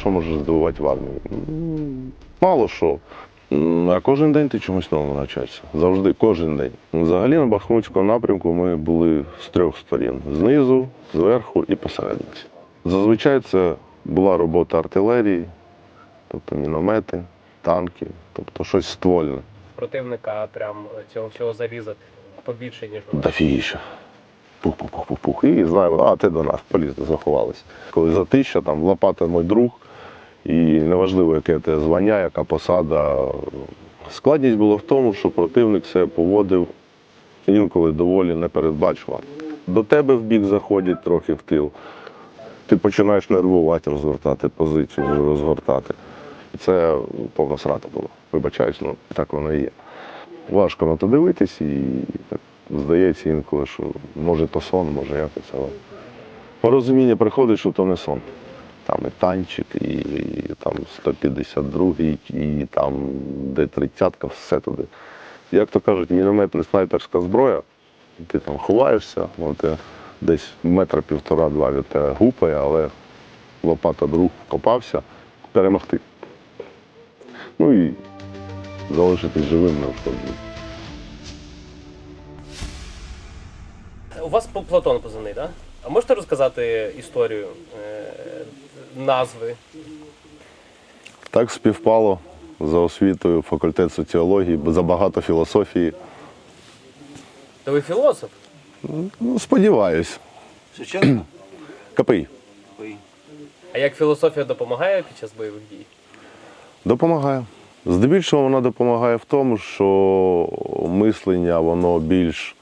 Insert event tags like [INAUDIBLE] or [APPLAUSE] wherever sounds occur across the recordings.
Що може здивувати в армії? Мало що. А кожен день ти чомусь новому навчаєшся. Завжди, кожен день. Взагалі на Бахмутському напрямку ми були з трьох сторін: знизу, зверху і посередниці. Зазвичай це була робота артилерії, тобто міномети, танки, тобто щось ствольне. Противника прям цього всього зарізати побільше, ніж у нас. Дофігіще. Пух-пух-пух-пух. І знаємо, а ти до нас полізли, заховались. Коли затища, там лопата мій друг, і неважливо, яке тебе звання, яка посада. Складність була в тому, що противник себе поводив інколи доволі непередбачувано. До тебе в бік заходять трохи в тил. Ти починаєш нервувати, розгортати позицію, розгортати. І це повна срата була. Вибачаюсь, ну так воно і є. Важко на то дивитись і так здається інколи, що може то сон, може якось, але порозуміння приходить, що то не сон. Там і танчик, і, і там 152, і там Д-30, все туди. Як то кажуть, міномет не снайперська зброя, ти там ховаєшся, те десь метра півтора-два від тебе гупає, але лопата друг копався, перемогти. Ну і залишитись живим неушкодженим. У вас Пл- Платон позивний, так? Да? А можете розказати історію е, назви? Так співпало за освітою факультет соціології, забагато філософії. То ви філософ? Ну, сподіваюсь. Шевченко? [CLEARS THROAT] КПІ. Ой. А як філософія допомагає під час бойових дій? Допомагає. Здебільшого вона допомагає в тому, що мислення воно більш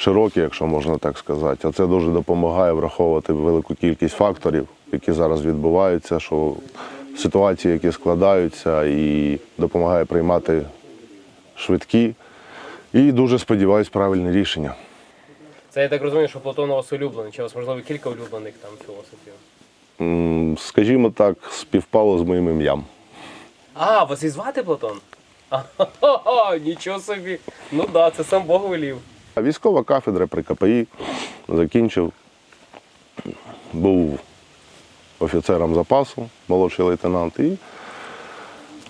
широке, якщо можна так сказати. А це дуже допомагає враховувати велику кількість факторів, які зараз відбуваються, що ситуації, які складаються, і допомагає приймати швидкі і дуже сподіваюсь, правильні рішення. Це я так розумію, що Платон у вас улюблений, чи у вас можливо кілька улюблених там філософів? М, Скажімо так, співпало з моїм ім'ям. А, вас і звати Платон? [LAUGHS] Ага, нічого собі. Ну так, да, це сам Бог велів. Військова кафедра при КПІ закінчив. Був офіцером запасу, молодший лейтенант. І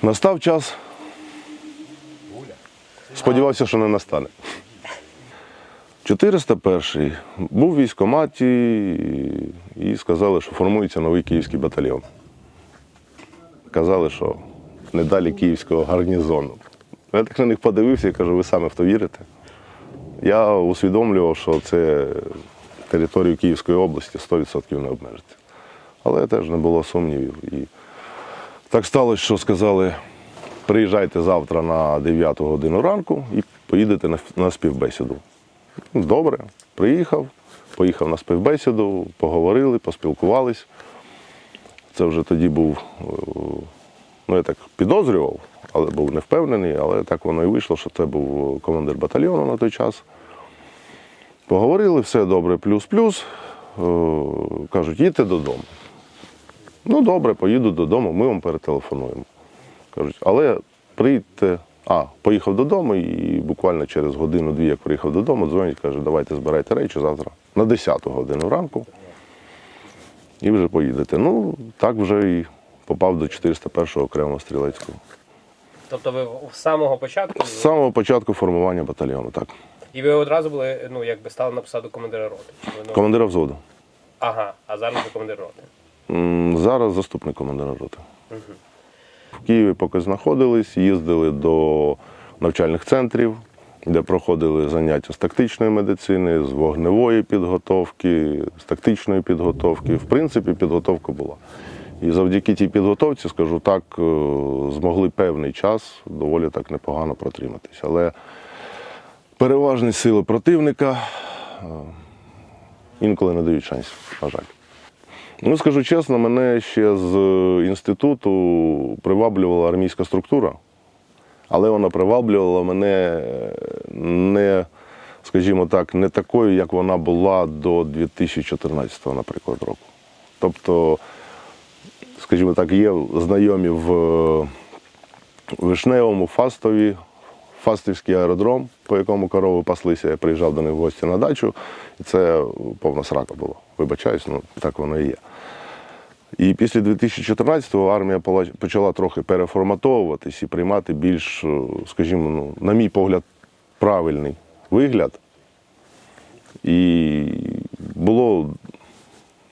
настав час. Сподівався, що не настане. 401 був в військкоматі і сказали, що формується новий київський батальйон. Казали, що не далі київського гарнізону. Я так на них подивився і кажу, ви саме в то вірите? Я усвідомлював, що це територію Київської області 100% не обмежити. Але теж не було сумнівів. І так сталося, що сказали, приїжджайте завтра на 9 годину ранку і поїдете на, співбесіду. Добре, приїхав, поїхав на співбесіду, поговорили, поспілкувались. Це вже тоді був, е, ну я так підозрював, але був не впевнений, але так воно і вийшло, що це був командир батальйону на той час. Поговорили, все добре, плюс-плюс. Е, Кажуть, їдьте додому. Ну, добре, поїду додому, ми вам перетелефонуємо. Кажуть, але прийдьте. А, поїхав додому і буквально через годину-дві, як приїхав додому, дзвонять, каже, давайте збирайте речі завтра на 10 годину ранку і вже поїдете. Ну, так вже і попав до 401-го окремого стрілецького. Тобто ви з самого початку З самого початку формування батальйону, так. і ви одразу були, ну якби стали на посаду командира роти. Чи ви, ну, Командира взводу. Ага, а зараз ви командир роти. М, Зараз заступник командира роти. В Києві поки знаходились, їздили до навчальних центрів, де проходили заняття з тактичної медицини, з вогневої підготовки, з тактичної підготовки. В принципі, підготовка була. І завдяки тій підготовці, скажу так, е, змогли певний час доволі так непогано протриматися. Але переважні сили противника е, інколи не дають шансів, на жаль. Ну, скажу чесно, мене ще з інституту приваблювала армійська структура, але вона приваблювала мене не, скажімо так, не такою, як вона була до 2014, наприклад, року. Тобто, скажімо так, є знайомі в Вишневому, Фастові, Фастівський аеродром, по якому корови паслися. Я приїжджав до них в гості на дачу, і це повна срака була. Вибачаюсь, ну так воно і є. І після 2014-го армія почала трохи переформатовуватись і приймати більш, е, скажімо, ну, на мій погляд, правильний вигляд. І було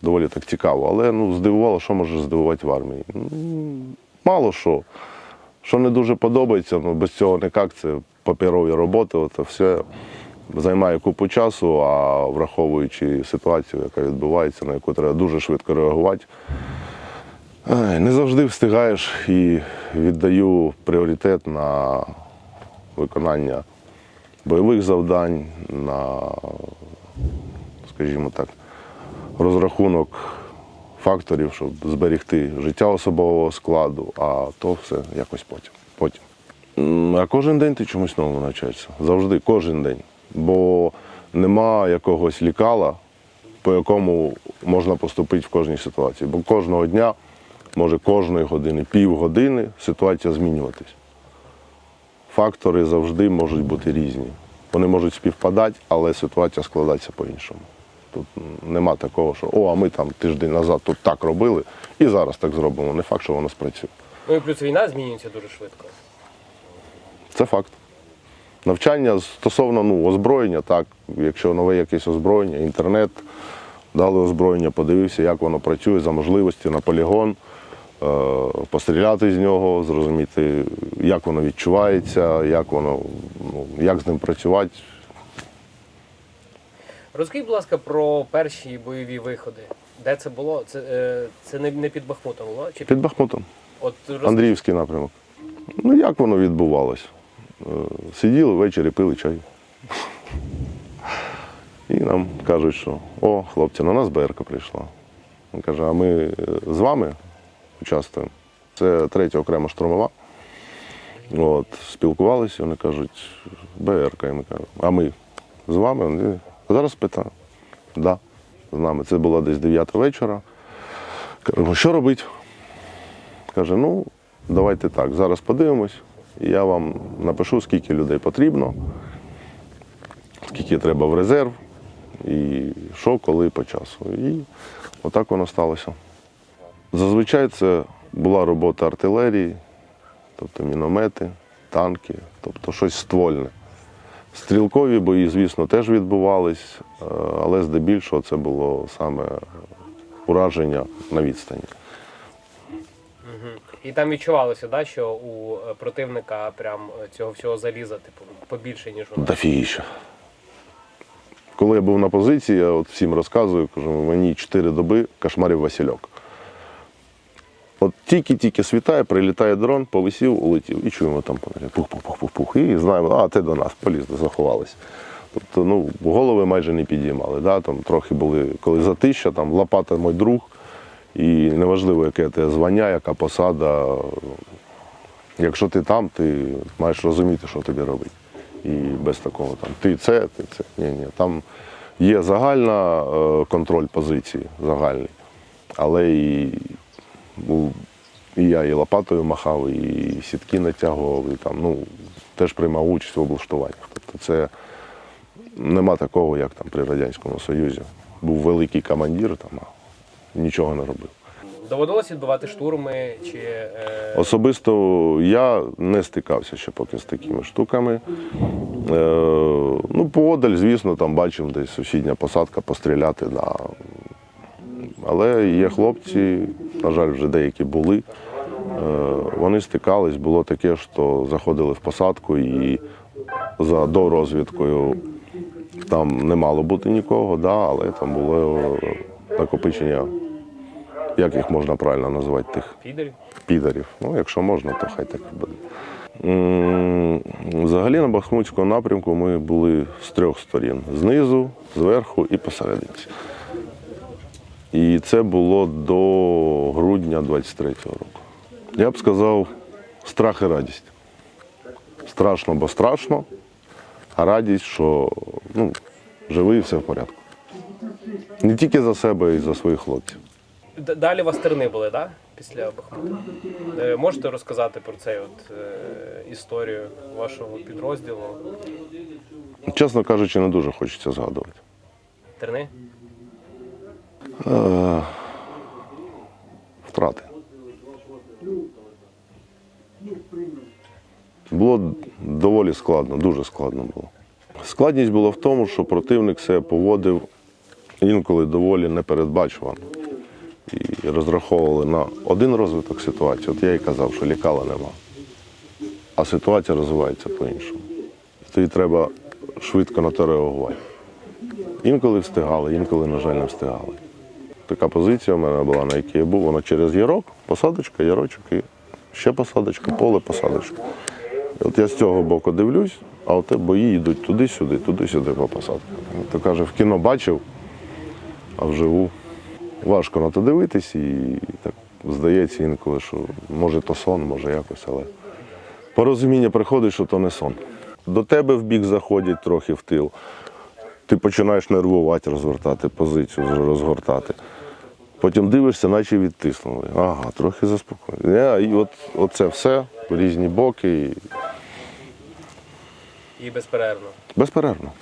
доволі так цікаво, але ну, здивувало, що може здивувати в армії. Ну, Мало що. Що не дуже подобається, ну, без цього ніяк, це паперові роботи, це все займає купу часу, а враховуючи ситуацію, яка відбувається, на яку треба дуже швидко реагувати, не завжди встигаєш і віддаю пріоритет на виконання бойових завдань, на, скажімо так, розрахунок факторів, щоб зберегти життя особового складу, а то все якось потім. потім. А кожен день ти чомусь новому навчаєшся. Завжди, кожен день. Бо нема якогось лікала, по якому можна поступити в кожній ситуації. Бо кожного дня, може кожної години, півгодини ситуація змінюватись. Фактори завжди можуть бути різні. Вони можуть співпадати, але ситуація складається по-іншому. Тут нема такого, що о, а ми там тиждень назад тут так робили і зараз так зробимо. Не факт, що воно спрацює. Ну і плюс війна змінюється дуже швидко. Це факт. Навчання стосовно ну, озброєння, так, якщо нове якесь озброєння, інтернет, дали озброєння, подивився, як воно працює за можливості на полігон, е, постріляти з нього, зрозуміти, як воно відчувається, як воно, ну, як з ним працювати. Розкажіть, будь ласка, про перші бойові виходи. Де це було? Це, е, це не, не під Бахмутом було? Чи Під Бахмутом. От роз... Андріївський напрямок. Ну як воно відбувалось? Е, Сиділи ввечері, пили чай. І нам кажуть, що о, хлопці, на нас БРК прийшла. Він каже, а ми е, з вами участвуємо. Це третя окрема штурмова. От, спілкувалися, вони кажуть, БРК. І ми кажемо, а ми з вами? Вони, Зараз питаю. Да, з нами. Це було десь 9 вечора. Кажемо, що робити? Каже, ну, давайте так, зараз подивимось, я вам напишу, скільки людей потрібно, скільки треба в резерв, і що, коли по часу. І отак воно сталося. Зазвичай це була робота артилерії, тобто міномети, танки, тобто щось ствольне. Стрілкові бої, звісно, теж відбувались, е, але здебільшого це було саме ураження на відстані. І там відчувалося, да, що у е, противника прям е, цього всього заліза, типу, побільше, ніж у нас. Дофігіще. Коли я був на позиції, я от всім розказую, кажу, мені 4 доби кошмарів Васильок. Тільки-тільки світає, прилітає дрон, повисів, улетів. І чуємо там пух-пух-пух-пух-пух. І знаємо, а це до нас, полізли, заховалися. Тобто, ну, голови майже не підіймали. Да? Там трохи були, коли затища, там лопата мій друг, і неважливо, яке те звання, яка посада. Якщо ти там, ти маєш розуміти, що тобі робити. І без такого там ти це, ти це. Ні, ні. Там є загальна е, контроль позиції, загальний. Але і, і я і лопатою махав, і сітки натягував, і там, ну, теж приймав участь в облаштуваннях. Тобто це нема такого, як там при Радянському Союзі. Був великий командир, там, а нічого не робив. Доводилось відбивати штурми чи. Е... Особисто я не стикався ще поки з такими штуками. Е, ну, поодаль, звісно, там бачимо десь сусідня посадка постріляти. Да. Але є хлопці, на жаль, вже деякі були. Е, вони стикались, було таке, що заходили в посадку і за дорозвідкою там не мало бути нікого, да, але там було накопичення, як їх можна правильно назвати, тих Підерів? підарів. Ну, якщо можна, то хай так буде. Взагалі на Бахмутському напрямку ми були з трьох сторін: знизу, зверху і посерединці. І це було до грудня 23-го року. Я б сказав, страх і радість. Страшно, бо страшно, а радість, що ну, живий і все в порядку. Не тільки за себе, і за своїх хлопців. Д- Далі у вас терни були, так? Да? Після Бахмута. Е, можете розказати про цей от е, історію вашого підрозділу? Чесно кажучи, не дуже хочеться згадувати. Терни? Було доволі складно, дуже складно було. Складність була в тому, що противник себе поводив інколи доволі непередбачувано. І розраховували на один розвиток ситуації. От я і казав, що лікала нема. А ситуація розвивається по-іншому. Тоді треба швидко на те реагувати. Інколи встигали, інколи, на жаль, не встигали. Така позиція в мене була, на якій я був, вона через ярок, посадочка, ярочок і ще посадочка, поле, посадочка. І от я з цього боку дивлюсь, а от бої йдуть туди-сюди, туди-сюди по посадках. То каже, в кіно бачив, а вживу важко на то дивитись, і так здається інколи, що може то сон, може якось, але порозуміння приходить, що то не сон. До тебе в бік заходять трохи в тил. Ти починаєш нервувати, розвертати позицію, розгортати. Потім дивишся, наче відтиснули. Ага, трохи заспокоїли. І от оце все в різні боки. І І безперервно. Безперервно.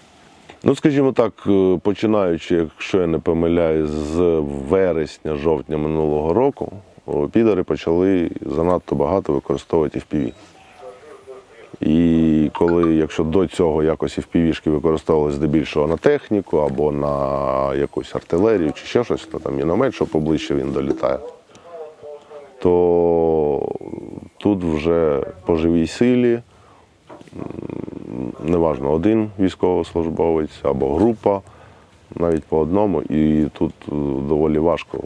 Ну, скажімо так, е, починаючи, якщо я не помиляюсь, з вересня, жовтня минулого року, підари почали занадто багато використовувати FPV. І коли, якщо до цього якось FPV-шки використовувалися здебільшого на техніку або на якусь артилерію чи ще щось, то там міномет, що поближче він долітає, то тут вже по живій силі неважно, один військовослужбовець або група, навіть по одному, і тут е, доволі важко.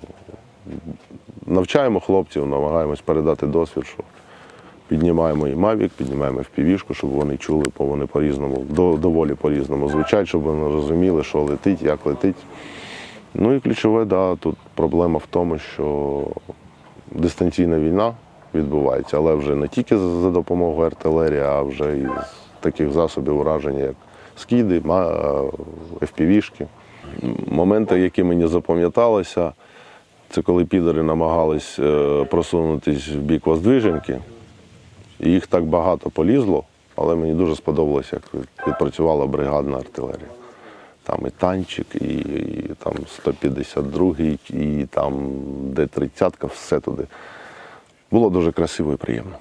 Навчаємо хлопців, намагаємось передати досвід, що піднімаємо і Mavic, піднімаємо впівішку, щоб вони чули, бо вони по-різному, до- доволі по-різному звучать, щоб вони розуміли, що летить, як летить. Ну і ключове, да, тут проблема в тому, що дистанційна війна відбувається, але вже не тільки за допомогою артилерії, а вже і з таких засобів ураження, як скіди, ма- FPV-шки. Моменти, які мені запам'яталися, це коли підери намагались е, просунутись в бік Воздвиженки. Їх так багато полізло, але мені дуже сподобалося, як відпрацювала бригадна артилерія. Там і танчик, і, і там 152-й, і там Д-30, все туди. Було дуже красиво і приємно.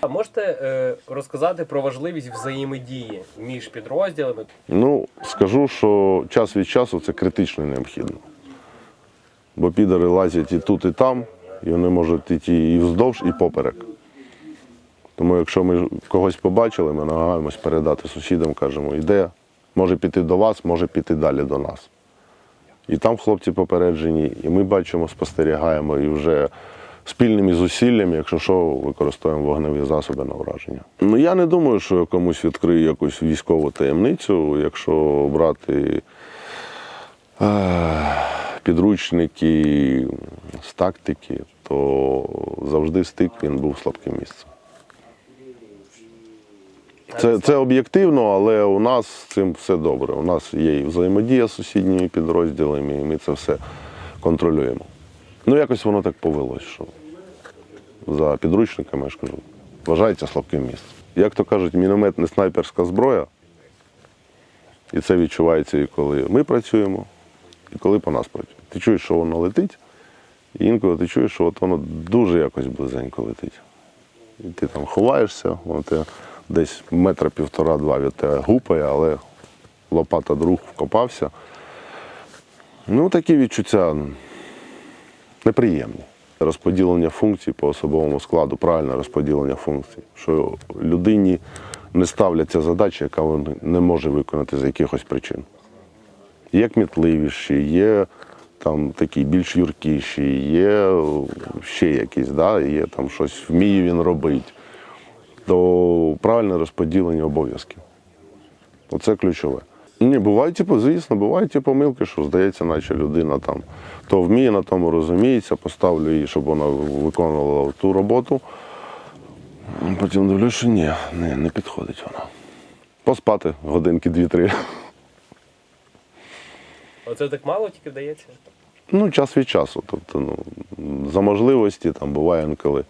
А можете е, розказати про важливість взаємодії між підрозділами? Ну, скажу, що час від часу це критично необхідно. Бо підари лазять і тут, і там, і вони можуть йти і вздовж, і поперек. Тому якщо ми когось побачили, ми намагаємось передати сусідам, кажемо, іде, може піти до вас, може піти далі до нас. І там хлопці попереджені, і ми бачимо, спостерігаємо і вже спільними зусиллями, якщо що, використовуємо вогневі засоби на ураження. Ну я не думаю, що я комусь відкрию якусь військову таємницю, якщо брати е, підручники з тактики, то завжди стик він був слабким місцем. Це, це об'єктивно, але у нас з цим все добре. У нас є і взаємодія з сусідніми підрозділами, і ми це все контролюємо. Ну, якось воно так повелось, що за підручниками, я ж кажу, вважається слабким місцем. Як то кажуть, міномет не снайперська зброя, і це відчувається і коли ми працюємо, і коли по нас працюють. Ти чуєш, що воно летить, і інколи ти чуєш, що от воно дуже якось близенько летить. І ти там ховаєшся, воно тебе десь метра півтора-два від тебе гупає, але лопата друг вкопався. Ну, такі відчуття неприємні. Розподілення функцій по особовому складу, правильне розподілення функцій, що людині не ставляться задачі, яка вона не може виконати з якихось причин. Є кмітливіші, є там такі більш юркіші, є ще якісь, да, є там щось вміє він робити. То правильне розподілення обов'язків. Оце ключове. Ні, бувають типу, звісно, бувають ті помилки, що здається, наче людина там то вміє, на тому розуміється, поставлю її, щоб вона виконувала ту роботу. Потім дивлюсь, що ні, не, не підходить вона. Поспати годинки дві-три. Оце так мало тільки вдається. Ну, час від часу. Тобто, ну, за можливості там буває інколи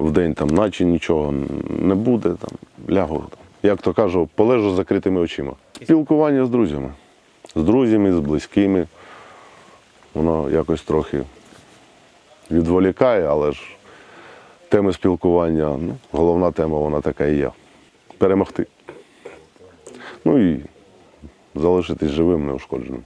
в день там, наче нічого не буде, там, лягу. Там, як то кажу, полежу з закритими очима. Спілкування з друзями. З друзями, з близькими. Воно якось трохи відволікає, але ж теми спілкування, ну, головна тема вона така і є. перемогти. Ну і залишитись живим, неушкодженим.